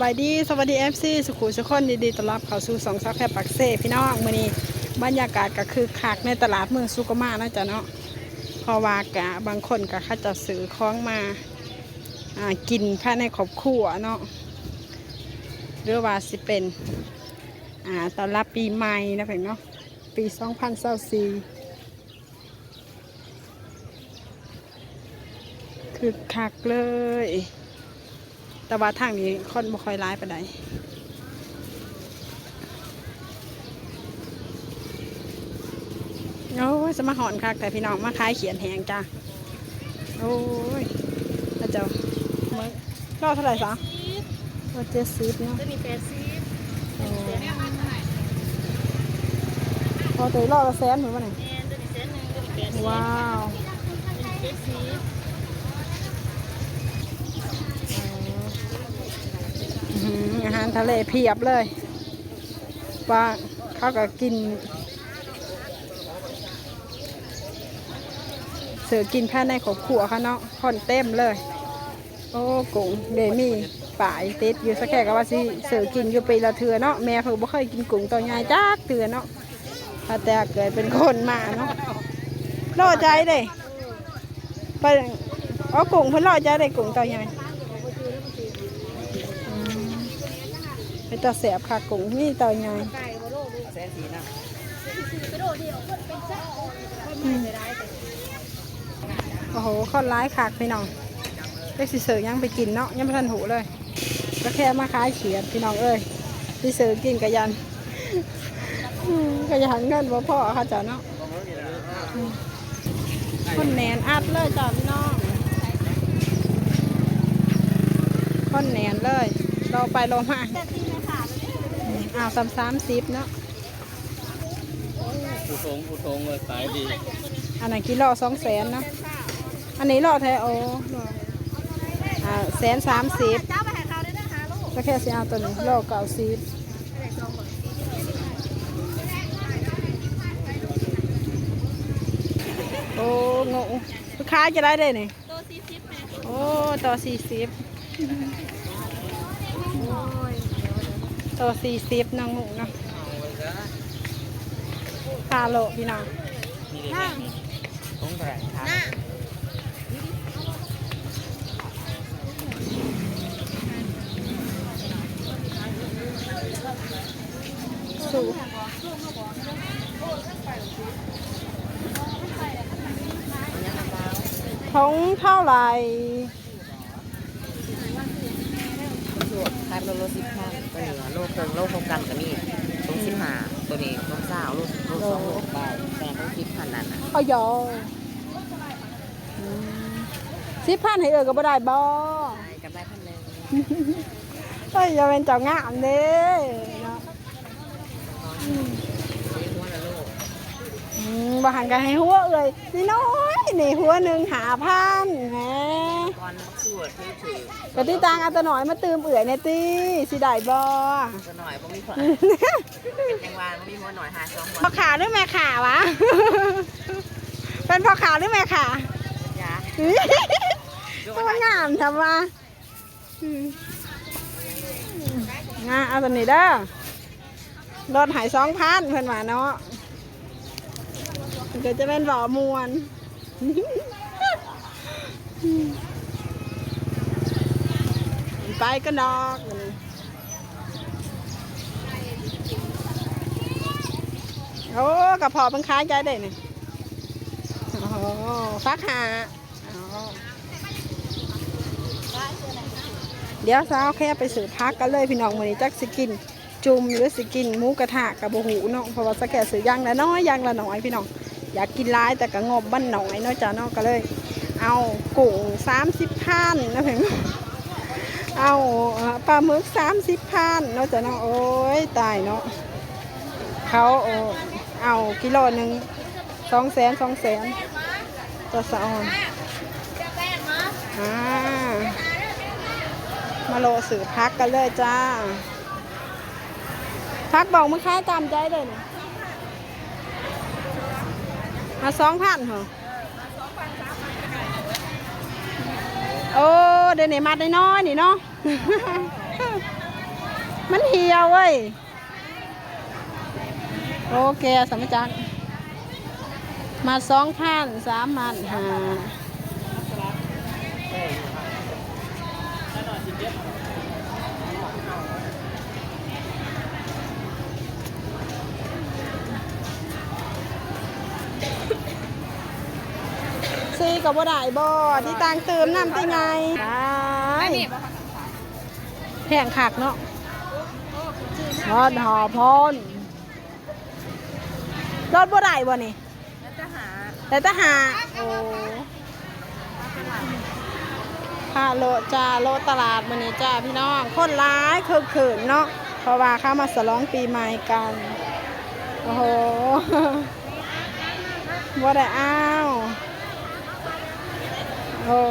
บายดีสวัสดีเอฟซีสุขุมสุขคนดีๆต้อนรับเข้าสู่สองซักแคบปักเซ่พี่น้องมื้อนี้บรรยากาศก็คือคักในตลาดเมืองสุกมานะจ๊ะเนาะเพราะว่ากะบางคนก็เขาจะซื้อของมาอ่ากินภายในครอบครัวเนาะหรือว่าสิเป็นอ่าตอนรับปีใหม่นะเพื่อนเนาะปี2024คือคักเลย แต่ว่าทางนี้คนบ่ค่อยร้ายปานใดโอ้ยสมาหอนคักแต่พี่น้องมาขายเขียนแหงจ้าโอ้ยพระเจ้าเมื่อรอบเท่าไหร่สะรอบเจ็ดสิบเนาะตัวนี้แปดสิบโอ้พอตัวรอบละแสนเหมือนวันไหนแอนตัวนี้เซนหนึ่งตัวนี้แปดสิบว้าวตัวนี้เจ็ดสิบ อาหารทะเลเพียบเลยว่าเขาก็กิน เสือกินภายในของขัวเขาเนาะค่อนเต็มเลย โอ้กุ้งเดมี่ป่ายติดอยู่สักแค่ก็ว่าสิเสือกินอยู่ปีละเทือเนาะแม่เพิ่งบ่เคยกินกุ้งตัวใหญ่จักเตือเนาะถ้าแต่เกิดเป็นคนมาเนาะรอใจเลยไปเอากุ้งเพิ่นรอใจเลยกุ้งตัวใหญ่อืม เป็นตาแสบค่ะกุ้งนี่ตัวใหญ่ไก่โบโลลูกแสนสีนะกระโดดเดียวคนเป็นเจ้าคนไม่ได้ได้แต่โอ้โหคนร้ายขากพี่น้องเล็กสิเสือยังไปกินเนาะยังไม่ทันหูเลยก็แค่มาขายเขียดพี่น้องเอ้ยสิเสือกินกะยันอืมกะยันเงินว่าพ่อเขาจ้ะเนาะอืมคนแหนนอัดเลยจ้ะพี่น้องคนแหนนเลยรอไปรอมา อืมอ้าวสามสามสิบเนาะผู้ทรงผู้ทรงเลยขายดีอันไหนกิโลสองแสนเนาะอันนี้โลแท้โอ้โลอ่าแสนสามสิบเจ้าไปหาเขาได้นะคะลูกก็แค่สิเอาตัวนี้โลเก่าสิบโอ้งงลูกค้าจะได้เลยนี่ตัวสี่สิบแม่โอ้ต่อสี่สิบ ต่อสี่สิบน้องหมูเนาะคาโลพี่น้องนี่เด็กทรงแรงค่ะสูท้องเท่าไหร่ส่วนขายโลโลสิบห้า ตัวนี้โลเคิงโลโครงกันกับนี่ตรงสิบห้าตัวนี้ตรงสาวโลโลสองโลบาทแต่ต้องคิดพันนั้นอะเอายอสิบพันให้เอ่ยก็บ่ได้บ่ได้กับได้พันหนึ่งเฮ้ยอย่าเป็นเจ้างามเด้เนาะซื้อหัวละโลอืมบ่หันกันให้หัวเอ่ยนี่น้อยนี่หัวหนึ่งหาพันแหมก่อนมักส วดถือถือกะติตางเอาตัวหน่อยมาตืมเอื่อยในตีสิได้บ่ก็หน่อยบ่มีผลเป็นยังวานบ่มีหัวหน่อยหาสองพ่อขาหรือแม่ขาวะ เป็นพ่อขาหรือแม่ขา ยาตัวงามทำมาอืมงาเอาตัวนี้เด้อรถหายสองพันเพื่อนว่าเนาะเดี๋ยวจะเป็นบ่อมวน ไปก็ดอกโอ้กระเพาะเป็นค้ายใจได้เนี่ยโอ้ฟักหาเดี๋ยวสาวแค่ไปสืบพักกันเลยพี่น้องวันนี้จักสกิน จุ่มหรือสกินหมูกระทะกับโบหูเนาะเพราะว่าสแกสือยังละน้อยยังละน้อยพี่น้องอยากกินร้ายแต่ก็งบบ้านหน่อยเนาะจ้าเนาะก็เลย เอากุ้งสามสิบพันนะเพื่อน เอาปลาหมึกสามสิบพันเนาะจ้ะเนาะโอ้ยตายเนาะเขาเอากิโลหนึ่งสองแสนสองแสนตัวสะออนมาโลสื่อพักกันเลยจ้า พักบอกมือค้าตามใจเลยนี่มาสองพันเหรอ โอ้เดี๋ยวนี้มาได้น้อยนี่เนาะวเว้ย โอเคสมจักรมาสองพันสามพันห้า กับบ่ได้บ่ที่ต่างเติมน้ำที่ไงได้แพงคักเนาะรอดหอพนรอดบ่ได้บ่นี่แล้วจะหาแต่ทหารโอ้พาโลจ้าโลตลาดมันนี้จ้าพี่น้องคนร้ายคึกขืนเนาะเพราะว่าเข้ามาสลองปีใหม่กัน โอ้โหว่าได้อ้าว โอ้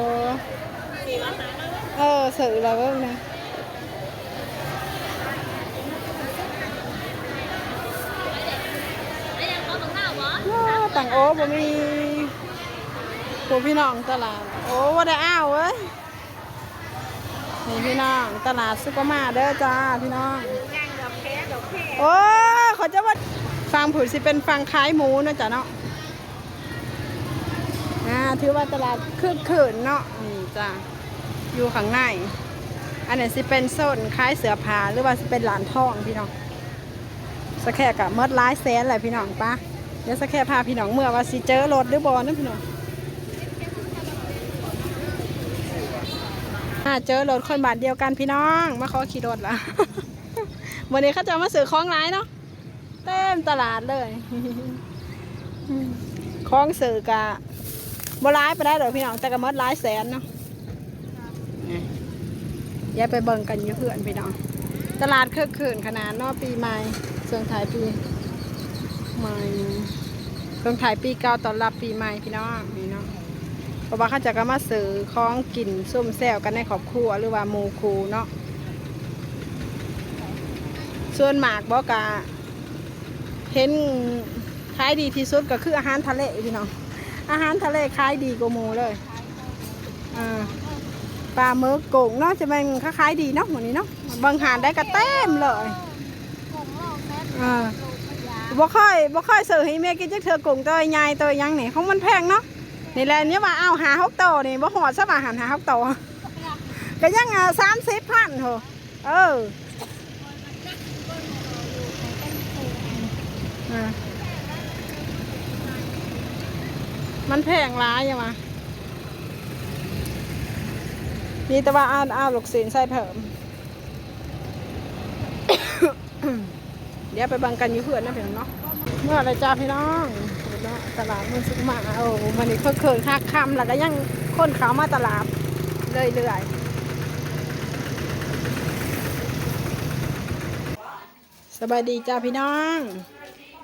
เออสื่อแล้วเบิ่งนะว้าวต่างโอ้บ่มีผู้พี่น้องตลาด โอ้ว่าได้อ้าวเว้ยนี่พี่น้องตลาดซุปเปอร์มาร์เด้อจ้าพี่น้องโอ้ขาจะว่าฟังผุดสิเป็นฟังขายหมูนะจ้ะเนาะ ถือว่าตลาดคึกคืนเนาะนี่จ้ะอยู่ข้างใน อันนี้สิเป็นโซนขายเสือผาหรือว่าสิเป็นร้านทองพี่น้องสแค่กะเมดร้ายแสนแหละพี่น้องปะเดี๋ยวสแค่พาพี่น้องเมื่อว่าสิเจอรถหรือบอลนะพี่น้องาเจอรถคนบาทเดียวกันพี่น้องมาขอขี่รถละวันนี้เขาจะมาซื้อของร้ายเนาะเต็มตลาดเลย ของซื้อกะ บ่ร้ายไปได้เดี๋ยวพี่น้องแต่ก็หมดร้ายแสนเนาะนี่อย่าไปเบิ่งกันอยู่เพื่อนพี่น้องตลาดคึกคืนขนาดเนาะปีใหม่ส่วนถ่ายปีใหม่ส่วนถ่ายปีเก่าตอนรับปีใหม่พี่น้องนี่เนาะเพราะว่าเขาจะก็มาซื้อของกินซุ่มแซวกันในครอบครัวหรือว่าหมู่ครูเนาะส่วนหมากบอกกะเห็นขายดีที่สุดก็คืออาหารทะเลพี่น้อง อาหารทะเลขายดีกว่าหมูเลยอ่าปลาหมึกกุ้งเนาะจะเป็นคล้ายๆดีเนาะหมดนี้เนาะบางหารได้กระเต็มเลยอ่าบ่ค่อยบ่ค่อยซื้อให้แม่กินจักเธอกุ้งตัวใหญ่ตัวยังนี่ของมันแพงเนาะนี่แหละเนี่ยว่าเอาหาฮกโตนี่บ่หอดซะว่าหันหาฮกโตก็ยังสามสิบพันโหเอออะ มันแพงร้ายยังวะมีแต่ว่าเอาเอาลูกศิลใส่เพิ่ม เดี๋ยวไปบังกันอยู่เพื่อนนะพี่น้องเนาะ เมื่อไรจ้าพี่น้องเนาะตลาดมันสุกมากโอ้มันนี่เคินคักคำแล้วก็ยังคนเขามาตลาดเรื่อยๆสบายดีจ้าพี่น้อง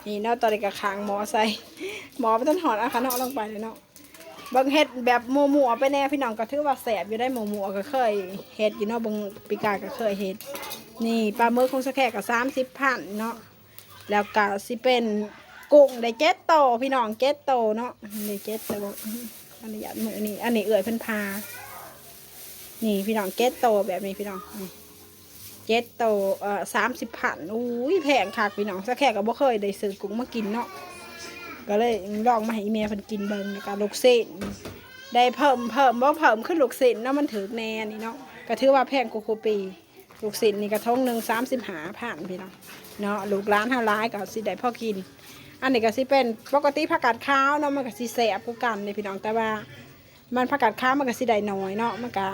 นี่เนาะตอนนี้ก็ค้างหมอใส่หมอไปต้นหอดอาคาเนาะลงไปเลยเนาะบางเฮ็ดแบบหมูหมูไปแน่พี่น้องก็ถือว่าแสบอยู่ได้หมูหมูก็เคยเฮ็ดอยู่เนาะบางปีกาก็เคยเฮ็ดนี่ปลาหมึกคงสะแค่กับสามสิบพันเนาะแล้วก็สิเป็นกุ้งได้เจ็ดโตพี่น้องเจ็ดโตเนาะได้เจ็ดโตอันนี้ยัดมือนี่อันนี้เอื่อยเพิ่นพา นี่พี่น้องเจ็ดโตแบบนี้พี่น้องนี่ เจ็ดโตวเอ่อสามสิบพันอุ้ยแพงคักพี่น้องสักแค่ก็บ่เคยได้ซื้อกุ้งมากินเนาะก็เลยลองมาให้เมียเพิ่นกินเบิ่งแล้วก็ลูกเส้นได้เพิ่มเพิ่มบ่เพิ่มขึ้นลูกเส้นเนาะมันถือแน่นี่เนาะก็ถือว่าแพงกว่าโคปีลูกเส้นนี่กระทงหนึ่งสามสิบหาพันพี่น้องเนาะลูกร้านเท่าร้ายก็สิได้พอกิน อันนี้ก็สิเป็นปกติผักกาดขาวเนาะมันก็สิแสบกว่ากันเลยพี่น้องแต่ว่า มันผักกาดขาวมันก็สิได้น้อยเนาะมันก็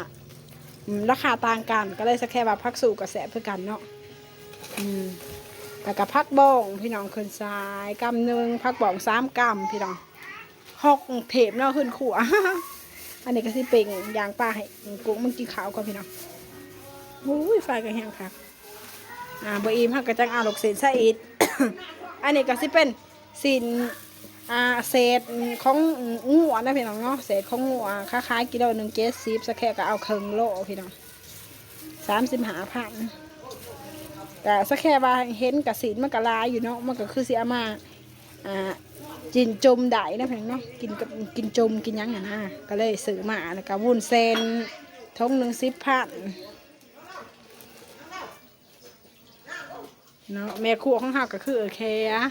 ราคาต่างกันก็เลยสักแค่ว่าพักสู่กับแสเพื่อกันเนาะอืมแต่กับพักบ้องพี่น้องขึ้นซ้ายกำหนึ่งพักบ้องสามกำพี่น้องหกเทปเนาะขึ้นขัวอันนี้ก็สิเป่งยางปลาให้กุ้งมันกินขาวก่อนพี่น้องอุ้ยไฟก็แห้งคักอ่าบอีมฮักกระจังอาลกเศษใส่อีดอันนี้ก็สิเป็นสิน อ่าเศษของงัวนะพี่น้องเนาะเศษของงัวคล้ายๆกิโลหนึ่งเจ็ดสิบสักแค่ก็เอาเครึ่งโลพี่น้องสามสิบหาพันแต่สักแค่ว่าเห็นกับสินมันก็หลายอยู่เนาะมันก็คือเสิเอามาอ่ากินจมได้นะพี่น้องเนาะกินกับกินจมกินยังอะนะก็เลยซื้อมาแล้วก็วุ้นเซนทงหนึ่งสิบพันเนาะแม่ครัวของเฮาก็คือโอเคอะ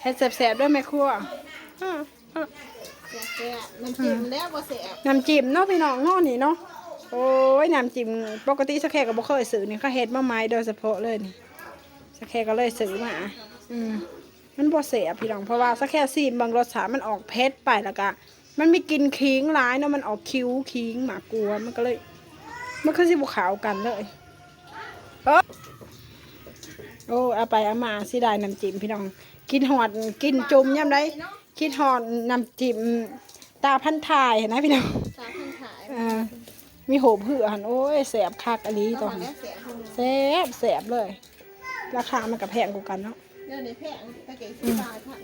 เฮ็ดแซ่บๆด้วยแม่ครัวอื้ออื้อแซ่บน้ำจิ้มแล้วบ่แซ่บน้ำจิ้มเนาะพี่น้องเนาะนี่เนาะโอ้ยน้ำจิ้มปกติสักแค่ก็บ่เคยซื้อนี่เขาเฮ็ดมาใหม่โดยเฉพาะเลยนี่สักแค่ก็เลยซื้อมาอืมมันบ่แซ่บพี่น้องเพราะว่าสักแค่ซีมบางรสชาติมันออกเผ็ดไปแล้วก็มันมีกลินขิงหลายเนาะมันออกคิ้วขิงหมากกลัวมันก็เลยมันคือสิบ่ขาวกันเลยเอ้อโอ้เอาไปเอามาสิได้น้ำจิ้มพี่น้อง กินหอดกินจุ่มย่ำได้กินหอดน้ำจิ้มตาพันทายเห็นไหมพี่น้องสามพันขายอ่ามีโหบเหือหันโอ้ยแสบคักอันนี้ตตออนนนี้แซ่บคนแสบแสบเลย ราคามันกับแพงกว่ากันเนาะเดี๋ยวนี้แพงตะเกียบสิบบาทค่ะ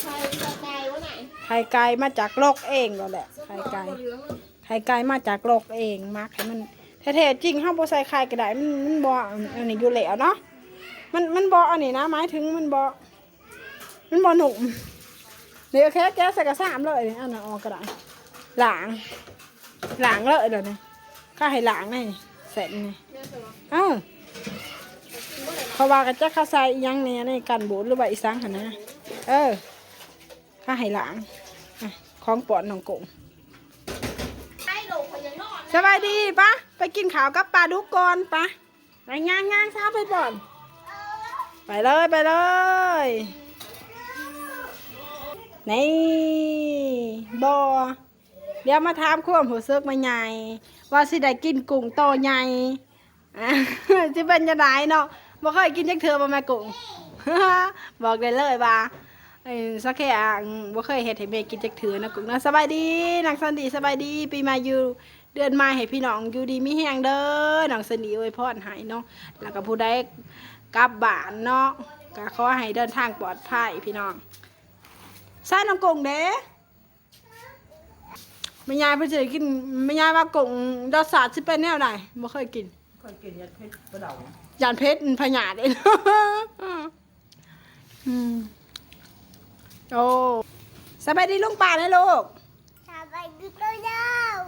ใครจะตายวะไหนไข่ไก่มาจากโลกเองก็แหละไข่ไก่เหลืองไข่ไก่มาจากโลกเองมักให้มันแท้ๆจริงห้ามบ่ใส่ไข่ก็ได้มันมันบ่อันนี้อยู่แล้วเนาะ มันมันบ่อันนี้นะหมายถึงมันบ่มันบ่หนุ่มเดี๋ยวแค่แก้ใส่กระสามเลยอันนั้นออกก็ได้หลางหลางเลยเดี๋ยวนี้ข้าให้หลางนี่เสร็จนี่เนี่ยตัวเอ้าเขาว่ากันจะเข้าใส่ยังเนี่ยในกันบูดหรือว่าอีสังหันนะเออข้าให้หลางของปอดน้องกุ้งสบายดีปะไปกินข้าวกับปลาดุกก่อนปะไปงานงานเช้าไปบ่อน ไปเลยไปเลยนี่บอเดี๋ยวมาถามความหัวซึกมาใหญ่ว่าสิได้กินกุ้งโตใหญ่อะสิเป็นจะไหนเนาะบ่เคยกินจักเทือบ่แม่กุ้งบอกได้เลยว่าสักแค่บ่เคยเฮ็ดให้แม่กินจักเทื่อนะกุ้งนะสบายดีนางสันดีสบายดีปีม่อยู่ เดือนใหม่ให้พี่น้องอยู่ดีมีแฮงเด้อนางสันดีอวยพรให้เนาะแล้วก็ผู้ใดกลับบ้านเนาะก็ขอให้เดินทางปลอดภัยพี่น้องใส่น้องกุ้งเด้แม่ยายเพิ่นสิได้กินแม่ยายว่ากุ้งรสชาติสิเป็นแนวใดบ่เคยกินคนกินยัดเพชรกระเดายานเพชรพญาเองอืมโอ้สบายดีลุงป่านะลูก สบายดีตัวยาว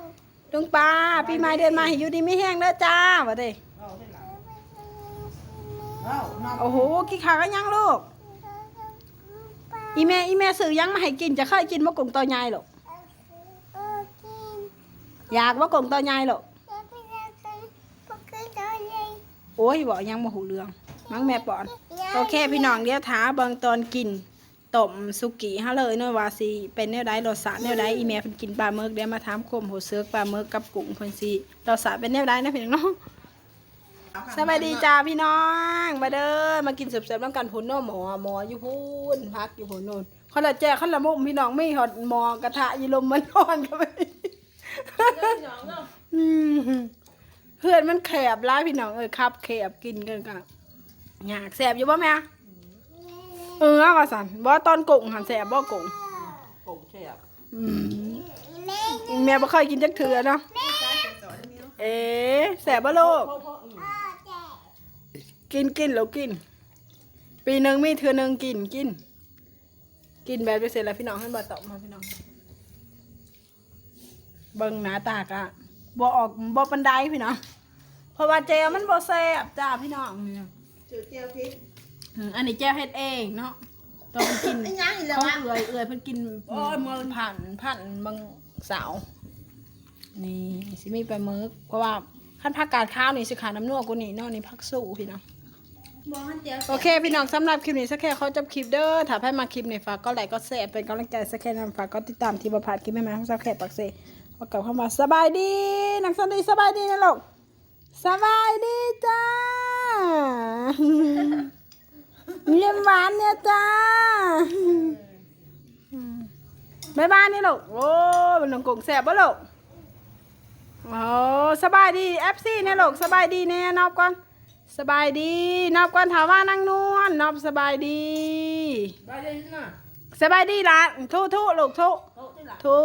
ลุงป่าปีใหม่เดือนมาให้อยู่ดีไม่แห้งเด้อจ้าวะเด้โอ้โหกี่ขากันยังลูก อีแม่อีแม่ซื้อยังมาให้กินจะเคยกินว่ากงตัวใหญ่หรอกอยากว่ากงตัวใหญ่หรอกโอ้ยบอกยังมาหูเรื่อง มั้งแม่ปอน โอเค พี่น้องเดี๋ยวท้าเบางตอนกิน ต้มสุกี้ฮะเลยเนาะว่าสิเป็นแนวใดรสชาติแนวใดอีแม่เพิ่นกินปลาหมึกเดี๋ยวมาถามความหูเสือกปลาหมึกกับกุ้งเพิ่นสิรสชาติเป็นแนวใดนะพี่น้องเนาะสบายดีจ้าพี่น้อง มาเด้อมากินเสริมๆน้ำกันพุ่นเนาะหมอหมออยู่พุ่นพักอยู่พุ่นนู่นคนละแจกคนละมุมพี่น้องไม่หอดหมอกระทะยีลมมันนอนกันไปอืมเพื่อนมันแคบร้ายพี่น้องเอ้ยครับแคบกินกันกันอยากแสบอยู่บ่แม่ เออว่าสันบ่ตอนกุ้งหันแสบบ่กุ้งโป่งแซ่บอืมแม่บ่เคยกินจักเถื่อเนาะเอ๊ะแสบบ่ลูกกินกินแล้วกิน ปีหนึ่งมีเถื่อหนึ่งกินกิน กินแบบไปเสร็จแล้วพี่น้องให้บ่ตอบมาพี่น้องเบิ่งหน้าตากะบ่ออกบ่ปันไดพี่น้องเพราะว่าเจลมันบ่แซ่บจ้าพี่น้องเนี่ยจืดเจียวพริก อืมอันนี้แจ้วเฮ็ดเองเนาะต้องกินไอ้ยังอีกแล้วเขาวะเอื่อยเอื่อยเพิ่นกินโอ้ยมือผ่านผ่านบางสาวนี่สิมีปลาหมึกเพราะว่าขั้นผักกาดข้าวนี่สิขาน้ำนัวกว่านี่เนาะนี่ผักสู้พี่น้องมองมันเจียวโอเค พี่น้องสำหรับคลิปนี้สักแค่เขาจบคลิปเด้อถ้าให้มาคลิปนี้ฝากก็ไลค์ก็แชร์เป็นกำลังใจสักแค่นั้นฝากก็ติดตามที่ประพาสคลิปใหม่ๆของสักแค่ปักเซพบกับเข้ามาสบายดีนักสันดีสบายดีนะลูกสบายดีจ้า เยี่ยมหวานเนี่ยจ้าบายบายนี่ลูกโอ้ยมันหลงกงแสบบ่ลูกโอ้สบายดีเอฟซีเนี่ยลูกสบายดีเนี่ยนอบก่อนสบายดีนอบก่อนถามว่านั่งนวลนอบสบายดีได้เลยน่ะสบายดีล่ะทุทุลูกทุโต๊ะที่หลังทุ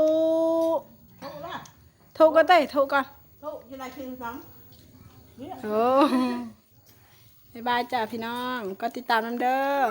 โต๊ะละทุก็เต้ทุก่อนโต๊ะอยู่ในคิงสังเนี่ยโอ้ บายบายจ้าพี่น้อง ก็ติดตามน้ำเด้อ